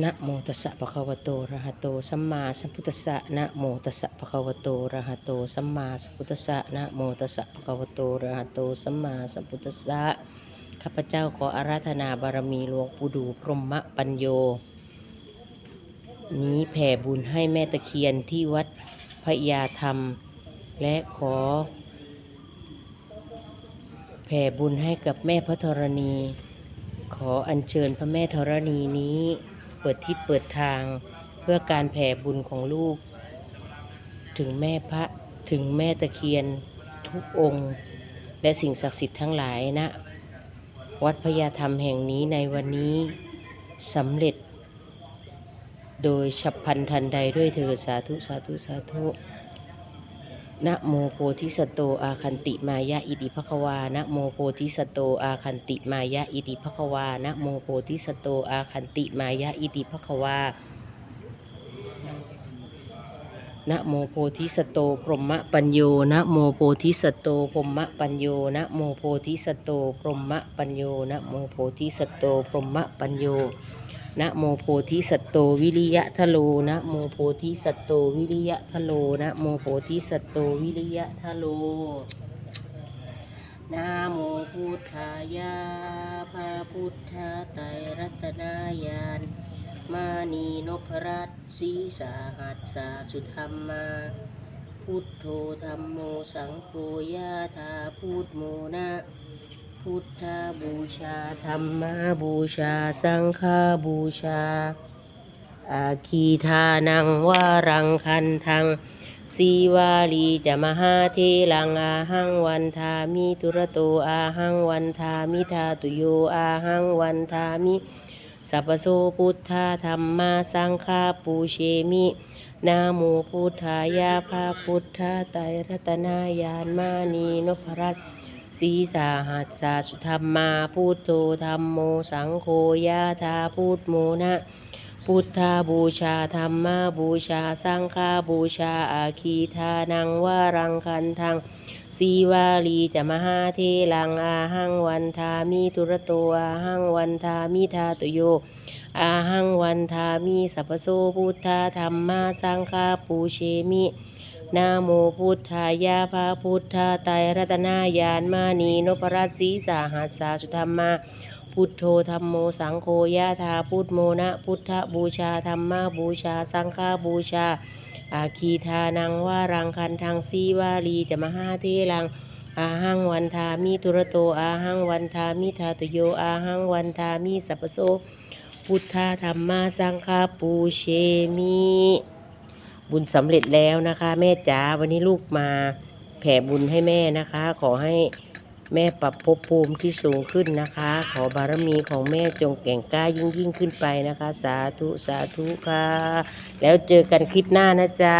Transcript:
นะโมตัสสะภะคะวะโตระหะโตสัมมาสัมพุทธัสสะนะโมตัสสะภะคะวะโตระหะโตสัมมาสัมพุทธัสสะนะโมตัสสะภะคะวะโตระหะโตสัมมาสัมพุทธัสสะข้าพเจ้าขออาราธนาบารมีหลวงปู่ดูพรหมปัญโย นี้แผ่บุญให้แม่ตะเคียนที่วัดพญาธรรม และขอ แผ่บุญให้กับแม่พระธรณี ขออัญเชิญพระแม่ธรณีนี้ เปิดทิศเปิดทาง เพื่อการแผ่บุญของลูก ถึงแม่พระถึงแม่ตะเคียนทุกองค์ และสิ่งศักดิ์สิทธิ์ทั้งหลายนะ วัดพญาธรรมแห่งนี้ในวันนี้สำเร็จ โดยฉับพลันทันใดด้วยเธอสาธุสาธุสาธุ นะโมโพธิสัตโตอาคันติมายะอิติภควานะโมโพธิสัตโตอาคันติมายะอิติภควานะโมโพธิสัตโตอาคันติมายะอิติภควานะโมโพธิสัตโตพรหมปัญโยนะโมโพธิสัตโตพรหมปัญโยนะโมโพธิสัตโตพรหมปัญโยนะโมโพธิสัตโตพรหมปัญโย นะโมโพธิสัตโตวิริยะทะโลนะโมโพธิสัตโตวิริยะทะโลนะโมโพธิสัตโตวิริยะทะโลนะโมพุทธายาพระพุทธไตรรัตนายานมานีนพรัตศีสาหัสสาสุธรรมมา พุทโธธรรมโมสังโฆยาธาพุทโมนะ พุทธบูชาธรรมบูชา สังฆบูชา อาคีทานังวารังคันทังสีวาลีจะมหาเทลังอาหังวันทามิตุระโตอาหังวันทามิทาตุโยอาหังวันทามิสัพพโสพุทธาธรรมาสังฆาปูเชมินาโมพุทธายาภาพุทธาไตรรัตนายานมานีนพรัตน์ สีสาหัสสาสุธรรมมาพุทโธธรรมโมสังโฆยาธาพุทโมนะพุทธาบูชาธรรมาบูชาสังฆาบูชาอาคีทานังวารังคันทังสีวาลีจะมหาเทลังอาหังวันทามิตุระโตอาหังวันทามิทาตุโย อาหังวันทามิสัพพโสพุทธาธรรมาสังฆาปูเชมิ นาโมพุทธายาภาพุทธาไตรรัตนายานมานีนพรัตสีสาหัสสาสุธรรมา พุทโธธรรมโมสังโฆยะธาพุทโมนะ พุทธบูชาธรรมาบูชา สังฆาบูชา อาคีทานังว่ารังคันทางสีวาลีจะมหาเทลัง อาหังวันทามิตุระโต อาหังวันทามิทาตุโย อาหังวันทามิสัพโสพุทธธรรมาสังฆาปูเชมิ บุญสำเร็จแล้วนะคะ แม่จ๋าวันนี้ลูกมาแผ่บุญให้แม่นะคะ ขอให้แม่ปรับภพภูมิที่สูงขึ้นนะคะ ขอบารมีของแม่จงแก่งกล้ายิ่งยิ่งขึ้นไปนะคะ สาธุ สาธุค่ะ แล้วเจอกันคลิปหน้านะจ๊ะ